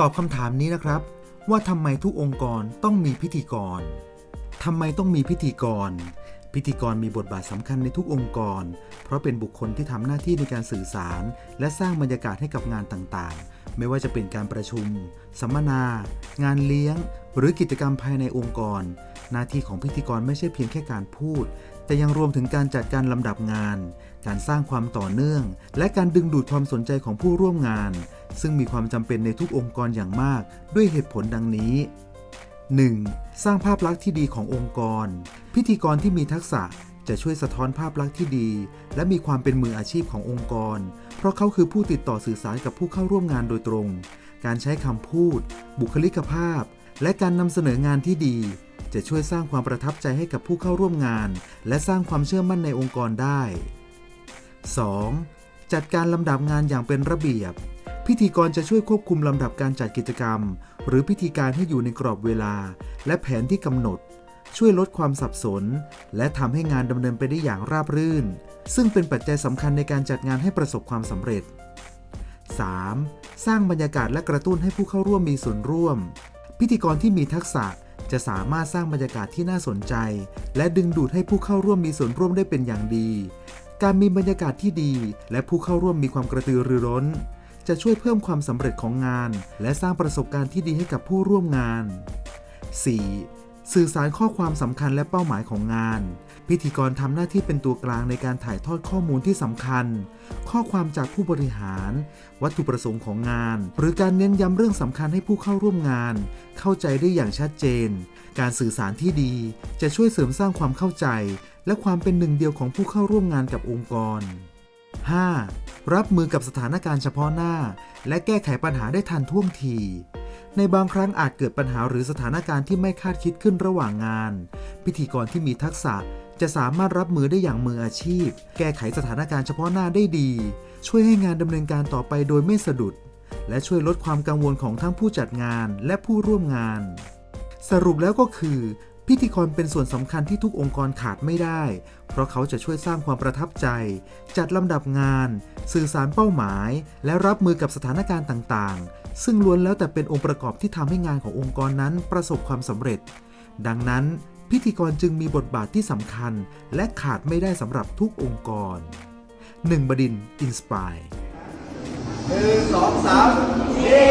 ตอบคำถามนี้นะครับ ว่าทำไมทุกองค์กรต้องมีพิธีกรทำไมต้องมีพิธีกร พิธีกรมีบทบาทสำคัญในทุกองค์กร เพราะเป็นบุคคลที่ทำหน้าที่ในการสื่อสาร และสร้างบรรยากาศให้กับงานต่างๆ ไม่ว่าจะเป็นการประชุม สัมมนา งานเลี้ยง หรือกิจกรรมภายในองค์กร หน้าที่ของพิธีกรไม่ใช่เพียงแค่การพูด แต่ยังรวมถึงการจัดการลำดับงาน การสร้างความต่อเนื่อง และการดึงดูดความสนใจของผู้ร่วมงาน ซึ่งมีความจำเป็นในทุกองค์กรอย่างมากด้วยเหตุผลดังนี้ 1. สร้างภาพลักษณ์ที่ดีขององค์กร พิธีกรที่มีทักษะจะช่วยสะท้อนภาพลักษณ์ที่ดี และมีความเป็นมืออาชีพขององค์กร เพราะเขาคือผู้ติดต่อสื่อสารกับผู้เข้าร่วมงานโดยตรง การใช้คำพูด บุคลิกภาพ และการนำเสนองานที่ดี จะช่วยสร้างความประทับใจให้กับผู้เข้าร่วมงาน และสร้างความเชื่อมั่นในองค์กรได้ 2. จัดการลำดับงานอย่างเป็นระเบียบ พิธีกรจะช่วยควบคุมลำดับการจัดกิจกรรม หรือพิธีการให้อยู่ในกรอบเวลา และแผนที่กำหนด ช่วยลดความสับสน และทำให้งานดำเนินไปได้อย่างราบรื่น ซึ่งเป็นปัจจัยสำคัญในการจัดงานให้ประสบความสำเร็จ 3. สร้างบรรยากาศและกระตุ้นให้ผู้เข้าร่วมมีส่วนร่วม พิธีกรที่มีทักษะจะสามารถสร้างบรรยากาศที่น่าสนใจ และดึงดูดให้ผู้เข้าร่วมมีส่วนร่วมได้เป็นอย่างดี การมีบรรยากาศที่ดี และผู้เข้าร่วมมีความกระตือรือร้น จะช่วยเพิ่มความสำเร็จของงาน และสร้างประสบการณ์ที่ดีให้กับผู้ร่วมงาน 4. สื่อสารข้อความสำคัญและเป้าหมายของงาน พิธีกรทำหน้าที่เป็นตัวกลางในการถ่ายทอดข้อมูลที่สำคัญ ข้อความจากผู้บริหาร วัตถุประสงค์ของงาน หรือการเน้นย้ำเรื่องสำคัญให้ผู้เข้าร่วมงาน เข้าใจได้อย่างชัดเจน การสื่อสารที่ดี จะช่วยเสริมสร้างความเข้าใจ และความเป็นหนึ่งเดียวของผู้เข้าร่วมงานกับองค์กร 5. รับมือกับสถานการณ์เฉพาะหน้า และแก้ไขปัญหาได้ทันท่วงที ในบางครั้งอาจเกิดปัญหาหรือสถานการณ์ที่ไม่คาดคิดขึ้นระหว่างงาน พิธีกรที่มีทักษะจะสามารถรับมือได้อย่างมืออาชีพ แก้ไขสถานการณ์เฉพาะหน้าได้ดี ช่วยให้งานดำเนินการต่อไปโดยไม่สะดุด และช่วยลดความกังวลของทั้งผู้จัดงานและผู้ร่วมงาน สรุปแล้วก็คือ พิธีกรเป็นส่วนสำคัญที่ทุกองค์กรขาดไม่ได้ เพราะเขาจะช่วยสร้างความประทับใจ จัดลำดับงาน สื่อสารเป้าหมาย และรับมือกับสถานการณ์ต่างๆ ซึ่งล้วนแล้วแต่เป็นองค์ประกอบที่ทำให้งานขององค์กรนั้นประสบความสำเร็จ ดังนั้น พิธีกรจึงมีบทบาทที่สำคัญ และขาดไม่ได้สำหรับทุกองค์กร1บดินอินสปายหนึ่งสองสามเย้